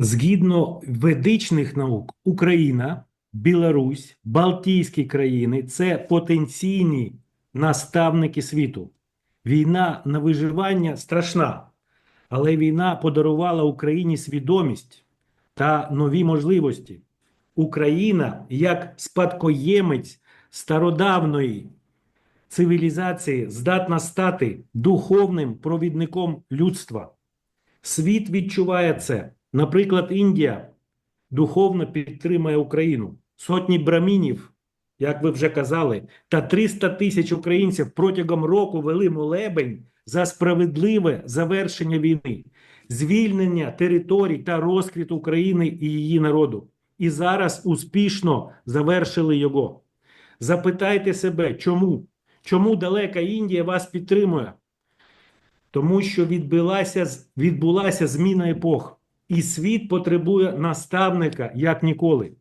Згідно ведичних наук, Україна, Білорусь, Балтійські країни це потенційні наставники світу. Війна на виживання страшна, але війна подарувала Україні свідомість та нові можливості. Україна, як спадкоємець стародавної цивілізації, здатна стати духовним провідником людства. Світ відчуває це. Наприклад, Індія духовно підтримує Україну. Сотні брамінів, як ви вже казали, та 300 тисяч українців протягом року вели молебень за справедливе завершення війни, звільнення територій та розквіт України і її народу. І зараз успішно завершили його. Запитайте себе, чому? Чому далека Індія вас підтримує? Тому що відбулася, відбулася зміна епох, і світ потребує наставника як ніколи.